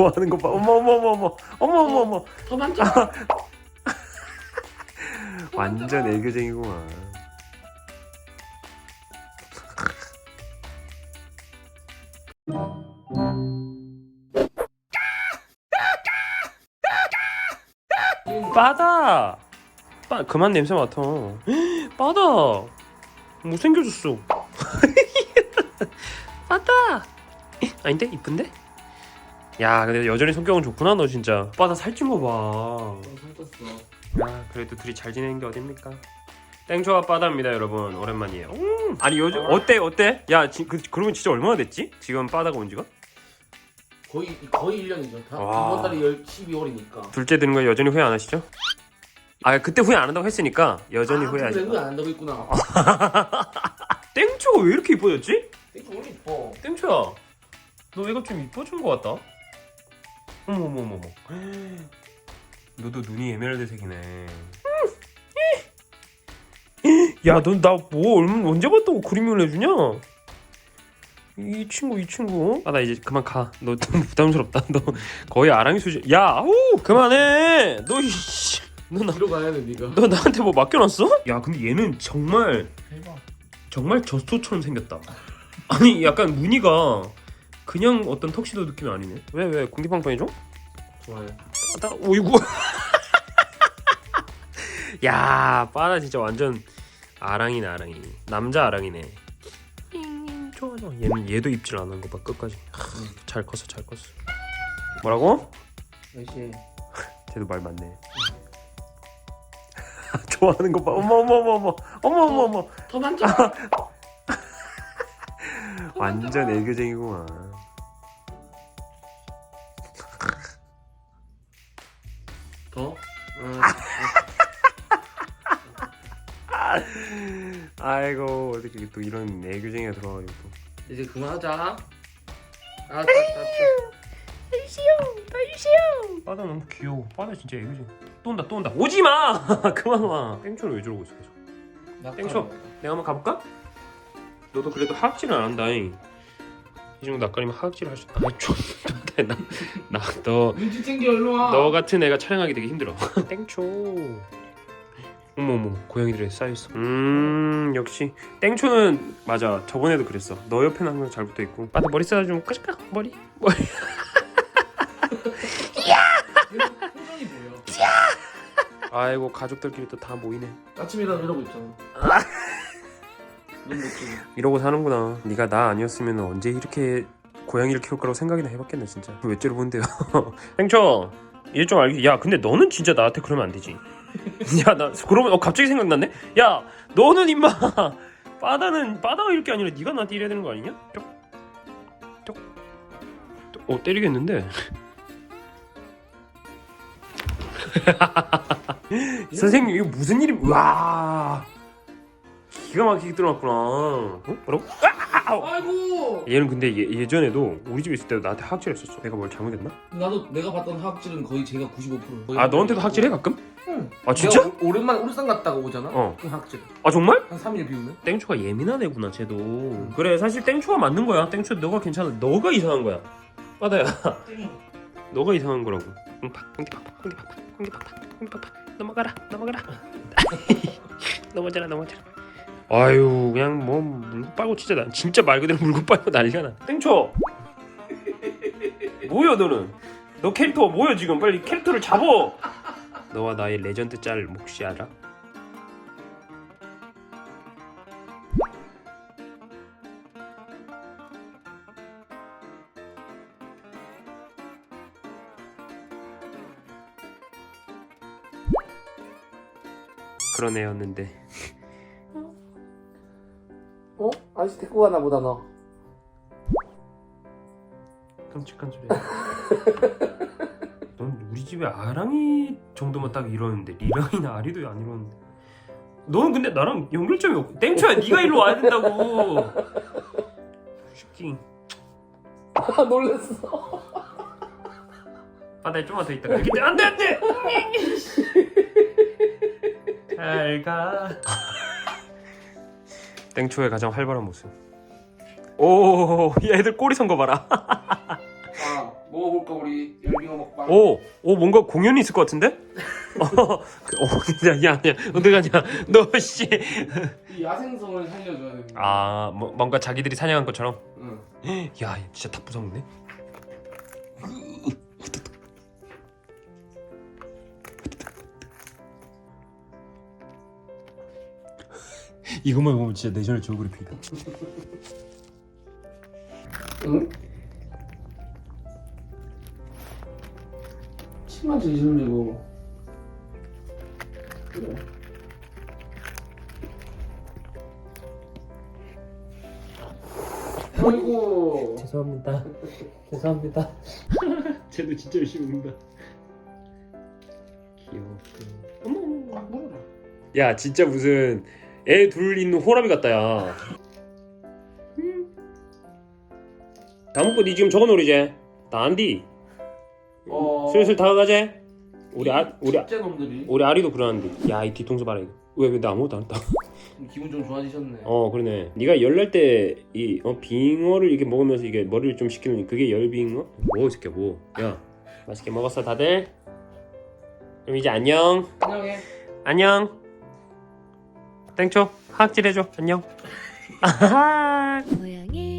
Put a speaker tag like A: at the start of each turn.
A: 좋아하는 거 봐. 어머 어머 어머 어머 어머 어머 어머.
B: 더 만져.
A: 완전 애교쟁이구만. 빠다. 빠 그만 냄새 맡아. 빠다. 못 생겨졌어. 빠다. 아닌데 이쁜데? 야 근데 여전히 성격은 좋구나 너 진짜. 빠다 살찐 거 봐.
B: 살쪘어.
A: 야 그래도 둘이 잘 지내는 게 어딥니까? 땡초와 빠다입니다 여러분 오랜만이에요 음. 아니 요즘 어때 어때? 야 지, 그, 그러면 진짜 얼마나 됐지? 지금 빠다가 온 지가?
B: 거의 거의 1년이죠. 다
A: 와.
B: 이번 달이 12월이니까.
A: 둘째 되는 거 여전히 후회 안 하시죠? 아 그때 후회 안 한다고 했으니까 여전히
B: 아,
A: 후회하지
B: 그래, 후회 안 한다고 했구나.
A: 땡초가 왜 이렇게 이뻐졌지?
B: 되게 원래 이뻐.
A: 땡초야 너 애가 좀 이뻐진 것 같다 어머 어머 어머 어머. 너도 눈이 에메랄드색이네. 야 넌 나 뭐 언제 봤다고 그림을 해주냐? 이 친구 이 친구. 아 나 이제 그만 가너 너무 부담스럽다. 너 거의 아랑이 수준 야 아우 그만해! 너 이씨. 너 나
B: 뒤로 가야 돼 네가.
A: 너 나한테 뭐 맡겨놨어? 야 근데 얘는 정말
B: 대박.
A: 정말 저스토처럼 생겼다. 아니 약간 무늬가 그냥 어떤 턱시도 느낌이 아니네. 왜 왜 공기팡팡 해줘?
B: 좋아요.
A: 나 오이구. 야 빠나 진짜 완전 아랑이네 아랑이. 남자 아랑이네. 좋아 좋아. 얘는 얘도 입질 안 한 거 봐 끝까지. 하, 잘 컸어 잘 컸어. 뭐라고?
B: 역시
A: 쟤도 말 많네. 좋아하는 거 봐. 어머 어머 어머 어머 어머 어머 어머.
B: 더 만져.
A: 완전 애교쟁이구만.
B: 더. 응.
A: 아이고 어떻게 또 이런 애교쟁이가 들어가지고 또.
B: 이제 그만하자. 아, 아, 아,
A: 빠다 너무 귀여워. 빠다 진짜 애교쟁이. 또 온다 또 온다. 오지 마. 그만 와. 땡초는 왜 저러고 있어 계속.
B: 나
A: 땡초. 내가 한번 가볼까? 너도 그래도 하악질을 안 한다잉. 이 정도 낯가리면 하악질을 할수. 아좀 나 나너
B: 눈치 챙겨 일로 와.
A: 너 같은 애가 촬영하기 되게 힘들어. 땡초. 어머 어머 고양이들에 쌓여있어. 음 역시 땡초는 맞아 저번에도 그랬어. 너 옆에는 항상 잘 붙어 있고. 빠다 머리 쌓아주면 까짓까 머리 머리.
B: 표정이 보여.
A: 아이고 가족들끼리 또 다 모이네.
B: 아침이라도 이러고 있잖아. 눈 녹지.
A: 이러고 사는구나. 네가 나 아니었으면 언제 이렇게 고양이를 키울 거라고 생각이나 해봤겠네 진짜. 왜 째려본데요? 땡초 일좀 알겠. 야 근데 너는 진짜 나한테 그러면 안 되지. 야 나 그러면 어 갑자기 생각났네. 야 너는 임마 빠다는 빠다가 이럴 게 아니라 네가 나한테 이래야 되는 거 아니냐? 쪽, 쪽, 쪽. 어 때리겠는데. 선생님 이거 무슨 일이? 와 기가 막히게 들어갔구나. 어? 뭐라고?
B: 아이고.
A: 얘는 근데 예, 예전에도 우리 집에 있을 때도 나한테 학질 했었어. 내가 뭘 잘못했나?
B: 나도 내가 봤던 학질은 거의 제가 95%. 거의
A: 아 너한테도 학질해 가끔?
B: 응.
A: 아 진짜?
B: 내가 오- 오랜만에 울산 갔다가 오잖아.
A: 어.
B: 그 학질.
A: 아 정말?
B: 한 3일 비우면.
A: 땡초가 예민한 애구나 쟤도. 그래 사실 땡초가 맞는 거야. 땡초 너가 괜찮아. 너가 이상한 거야. 빠다야. 너가 이상한 거라고. 웅팍 웅디팍팍 웅디팍팍 웅디팍팍 웅디팍팍 넘어가라 넘어가라. 넘어져라 넘어져라. 아유 그냥 뭐 물고 빨고 진짜 난 진짜 말 그대로 물고 빨고 난리가 나. 땡초. 뭐야 너는? 너 캐릭터 뭐야 지금? 빨리 캐릭터를 잡어. 너와 나의 레전드 짤 혹시 알아? 그런 애였는데
B: 어? 아저씨 데리고 가나 보다 너.
A: 끔찍한 소리야. 넌 우리 집에 아랑이 정도만 딱 이러는데 리랑이나 아리도 안 이러는데. 너는 근데 나랑 연결점이 없고 땡초야 네가 일로 와야 된다고. 새끼.
B: 아 놀랬어.
A: 바다에 좀만 더 있다가 이렇게 안돼 안돼. 잘 가. 땡초의 가장 활발한 모습. 오, 야 애들 꼬리 선거 봐라.
B: 아 먹어볼까 우리 열빙어 먹방.
A: 오, 오 뭔가 공연이 있을 것 같은데? 어, 그, 어, 야, 야, 야, 어디 가냐? 너 씨.
B: 이 야생성을 살려줘야 됩니다.
A: 아, 뭐, 뭔가 자기들이 사냥한 것처럼.
B: 응.
A: 야, 진짜 다 부숴먹네. 이것만 보면 진짜 내셔널 지오그래피다.
B: 응? 침만 제일 흘리고. 그래. 아이고.
A: 죄송합니다. 죄송합니다. 쟤도 진짜 열심히 먹는다. 귀여워. 어머.
B: 야,
A: 진짜 무슨 애 둘 있는 호랑이 같다, 야. 다 먹고 니 지금 저거 놀이제? 나 안디.
B: 어.
A: 슬슬 다가가제? 우리 아, 우리 아-
B: 째 놈들이.
A: 우리 아리도 그러는데. 야, 이 뒤통수 봐라 이거. 왜, 왜나 아무것도 안 했다.
B: 기분 좀 좋아지셨네.
A: 어, 그러네. 네가 열날 때이 어, 빙어를 이렇게 먹으면서 이게 머리를 좀 식히는 그게 열빙어? 뭐, 이 새끼야, 뭐. 야, 맛있게 먹었어, 다들? 그럼 이제 안녕.
B: 안녕해.
A: 안녕. 땡초, 하악질 해줘. 안녕.
C: 고양이